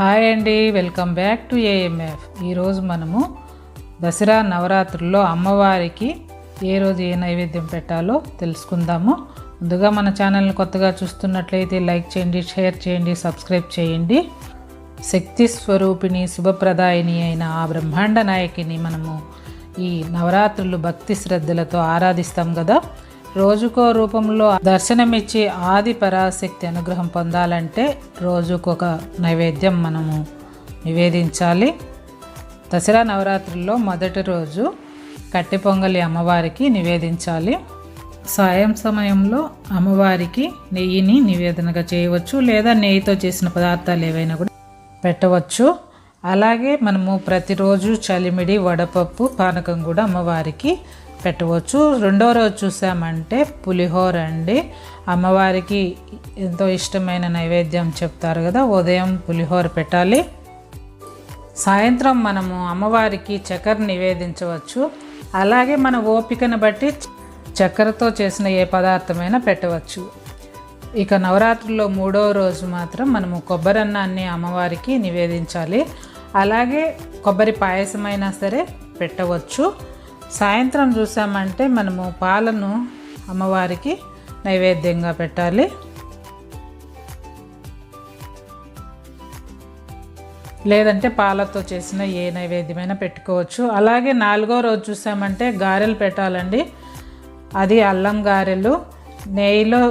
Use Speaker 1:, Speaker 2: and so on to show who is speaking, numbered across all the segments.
Speaker 1: Hi అండి welcome back to AMF. ఈరోజు మనము దసరా నవరాత్రుల్లో అమ్మవారికి ఏ రోజు ఏ నైవేద్యం పెట్టాలో తెలుసుకుందాము. ముందుగా మన ఛానల్ని కొత్తగా చూస్తున్నట్లయితే లైక్ చేయండి షేర్ చేయండి సబ్స్క్రైబ్ చేయండి. శక్తి స్వరూపిణి శుభప్రదాయిని అయిన ఆ బ్రహ్మాండ నాయకిని మనము ఈ నవరాత్రులు భక్తి శ్రద్ధలతో ఆరాధిస్తాం కదా. రోజుకో రూపంలో దర్శనమిచ్చి ఆది పరాశక్తి అనుగ్రహం పొందాలంటే రోజుకొక నైవేద్యం మనము నివేదించాలి. దసరా నవరాత్రుల్లో మొదటి రోజు కట్టె పొంగలి అమ్మవారికి నివేదించాలి. సాయం సమయంలో అమ్మవారికి నెయ్యిని నివేదనగా చేయవచ్చు లేదా నెయ్యితో చేసిన పదార్థాలు ఏవైనా కూడా పెట్టవచ్చు. అలాగే మనము ప్రతిరోజు చలిమిడి వడపప్పు పానకం కూడా అమ్మవారికి పెట్టవచ్చు. రెండో రోజు చూసామంటే పులిహోర అండి. అమ్మవారికి ఎంతో ఇష్టమైన నైవేద్యం చెప్తారు కదా ఉదయం పులిహోర పెట్టాలి. సాయంత్రం మనము అమ్మవారికి చక్కెర నివేదించవచ్చు. అలాగే మన ఓపికను బట్టి చక్కెరతో చేసిన ఏ పదార్థమైనా పెట్టవచ్చు. ఇక నవరాత్రుల్లో మూడో రోజు మాత్రం మనము కొబ్బరి అన్నాన్ని అమ్మవారికి నివేదించాలి. అలాగే కొబ్బరి పాయసమైనా సరే పెట్టవచ్చు. సాయంత్రం చూసామంటే మనము పాలను అమ్మవారికి నైవేద్యంగా పెట్టాలి. లేదంటే పాలతో చేసిన ఏ నైవేద్యమైనా పెట్టుకోవచ్చు. అలాగే నాలుగో రోజు చూసామంటే గారెలు పెట్టాలండి. అది అల్లం గారెలు నెయ్యిలో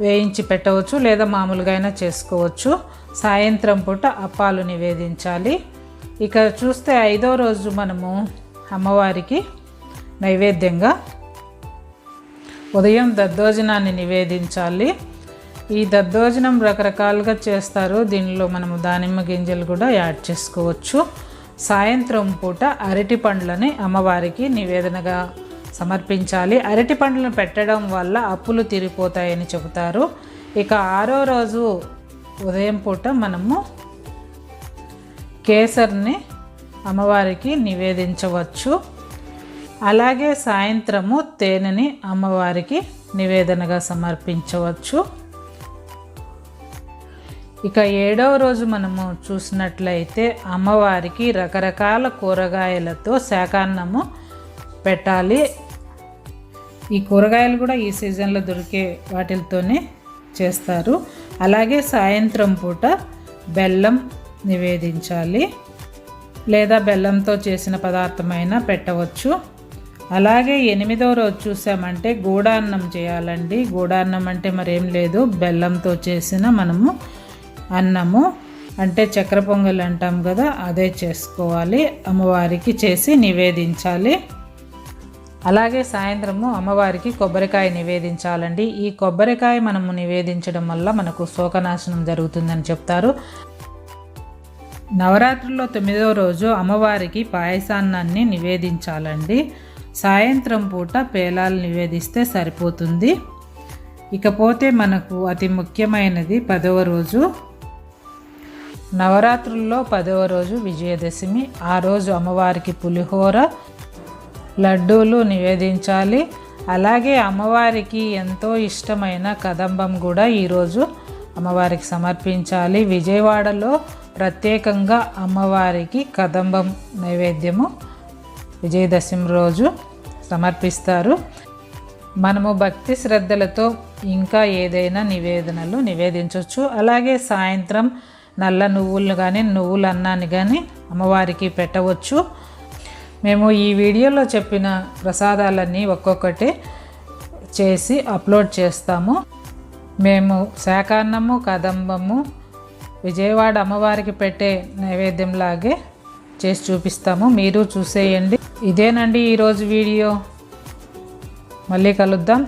Speaker 1: వేయించి పెట్టవచ్చు లేదా మామూలుగా అయినా చేసుకోవచ్చు. సాయంత్రం పూట అప్పాలు నివేదించాలి. ఇక చూస్తే ఐదో రోజు మనము అమ్మవారికి నైవేద్యంగా ఉదయం దద్దోజనాన్ని నివేదించాలి. ఈ దద్దోజనం రకరకాలుగా చేస్తారు. దీనిలో మనము దానిమ్మ గింజలు కూడా యాడ్ చేసుకోవచ్చు. సాయంత్రం పూట అరటి పండ్లని అమ్మవారికి నివేదనగా సమర్పించాలి. అరటి పండ్లను పెట్టడం వల్ల అప్పులు తీరిపోతాయని చెబుతారు. ఇక ఆరో రోజు ఉదయం పూట మనము కేసర్ని అమ్మవారికి నివేదించవచ్చు. అలాగే సాయంత్రము తేనెని అమ్మవారికి నివేదనగా సమర్పించవచ్చు. ఇక ఏడవ రోజు మనము చూసినట్లయితే అమ్మవారికి రకరకాల కూరగాయలతో శాకాన్నము పెట్టాలి. ఈ కూరగాయలు కూడా ఈ సీజన్లో దొరికే వాటితోనే చేస్తారు. అలాగే సాయంత్రం పూట బెల్లం నివేదించాలి. లేదా బెల్లంతో చేసిన పదార్థమైనా పెట్టవచ్చు. అలాగే ఎనిమిదవ రోజు చూసామంటే గూడాన్నం చేయాలండి. గూడాన్నం అంటే మరేం లేదు బెల్లంతో చేసిన మనము అన్నము అంటే చక్కెర పొంగల్ అంటాం కదా అదే చేసుకోవాలి. అమ్మవారికి చేసి నివేదించాలి. అలాగే సాయంత్రము అమ్మవారికి కొబ్బరికాయ నివేదించాలండి. ఈ కొబ్బరికాయ మనము నివేదించడం వల్ల మనకు శోకనాశనం జరుగుతుందని చెప్తారు. నవరాత్రుల్లో తొమ్మిదవ రోజు అమ్మవారికి పాయసాన్నాన్ని నివేదించాలండి. సాయంత్రం పూట పేలాలు నివేదిస్తే సరిపోతుంది. ఇకపోతే మనకు అతి ముఖ్యమైనది పదవ రోజు. నవరాత్రుల్లో పదవ రోజు విజయదశమి. ఆ రోజు అమ్మవారికి పులిహోర లడ్డూలు నివేదించాలి. అలాగే అమ్మవారికి ఎంతో ఇష్టమైన కదంబం కూడా ఈరోజు అమ్మవారికి సమర్పించాలి. విజయవాడలో ప్రత్యేకంగా అమ్మవారికి కదంబం నైవేద్యము. విజయదశమి రోజు సమర్పిస్తారు. మనము భక్తి శ్రద్ధలతో ఇంకా ఏదైనా నివేదనలు నివేదించవచ్చు అలాగే సాయంత్రం నల్ల నువ్వులు కానీ నువ్వుల అన్నాన్ని కానీ అమ్మవారికి పెట్టవచ్చు. మేము ఈ వీడియోలో చెప్పిన ప్రసాదాలన్నీ ఒక్కొక్కటి చేసి అప్లోడ్ చేస్తాము. మేము శాకాన్నము కదంబము విజయవాడ అమ్మవారికి పెట్టే నైవేద్యంలాగే చేసి చూపిస్తాము. మీరు చూసేయండి. ఇదేనండి ఈరోజు వీడియో. మళ్ళీ కలుద్దాం.